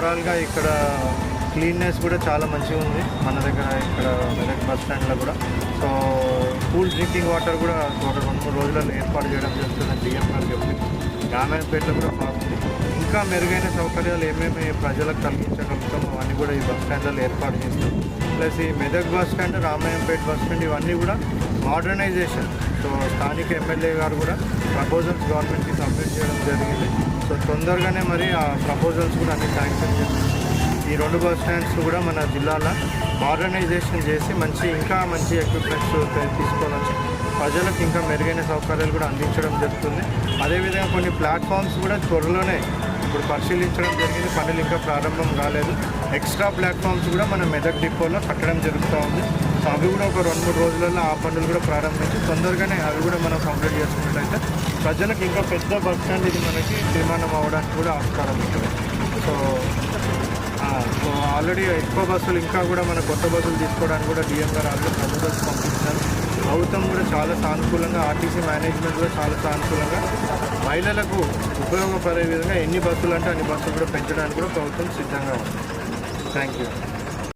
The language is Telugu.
ఓవరాల్గా ఇక్కడ క్లీన్నెస్ కూడా చాలా మంచిగా ఉంది. మన దగ్గర ఇక్కడ మెదక్ బస్ స్టాండ్లో కూడా. సో కూల్ డ్రింకింగ్ వాటర్ కూడా ఒక రెండు మూడు రోజులలో ఏర్పాటు చేయడం జరుగుతుంది డిఎం గారు చెప్పి రామాయణపేటలో కూడా బాగుంది ఇంకా మెరుగైన సౌకర్యాలు ఏమేమి ప్రజలకు కలిగించగలుగుతాం అవన్నీ కూడా ఈ బస్ స్టాండ్లలో ఏర్పాటు చేస్తాం ప్లస్ ఈ Medak bus stand Ramayampet bus stand ఇవన్నీ కూడా మోడర్నైజేషన్. సో స్థానిక ఎమ్మెల్యే గారు కూడా ప్రపోజల్స్ గవర్నమెంట్కి సబ్మిట్ చేయడం జరిగింది. తొందరగానే మరి ఆ ప్రపోజల్స్ కూడా అన్ని శాంక్షన్ చేసి ఈ రెండు బస్ స్టాండ్స్ కూడా మన జిల్లాలో మోడర్నైజేషన్ చేసి మంచి ఇంకా మంచి ఎక్విప్మెంట్స్ తీసుకోవాలని ప్రజలకు ఇంకా మెరుగైన సౌకర్యాలు కూడా అందించడం జరుగుతుంది. అదేవిధంగా కొన్ని ప్లాట్ఫామ్స్ కూడా త్వరలోనే ఇప్పుడు పరిశీలించడం జరిగింది. పనులు ఇంకా ప్రారంభం కాలేదు. ఎక్స్ట్రా ప్లాట్ఫామ్స్ కూడా మన మెదక్ డిపోలో కట్టడం జరుగుతూ ఉంది. సో అవి కూడా ఒక రెండు మూడు రోజులలో ఆ పనులు కూడా ప్రారంభించి తొందరగానే అవి కూడా మనం కంప్లీట్ చేసుకున్నట్లయితే ప్రజలకు ఇంకా పెద్ద బస్ స్టాండ్ ఇది మనకి నిర్మాణం అవ్వడానికి కూడా ఆస్కారం ఉంటుంది. సో సో ఆల్రెడీ ఎక్కువ బస్సులు ఇంకా కూడా మన కొత్త బస్సులు తీసుకోవడానికి కూడా డిఎం గారు ఆల్రెడీ బస్సు పంపించారు. ప్రభుత్వం కూడా చాలా సానుకూలంగా ఆర్టీసీ మేనేజ్మెంట్ కూడా చాలా సానుకూలంగా మహిళలకు ఉపయోగపడే విధంగా ఎన్ని బస్సులు అంటే అన్ని బస్సులు కూడా పెంచడానికి కూడా ప్రభుత్వం సిద్ధంగా ఉంది. Thank you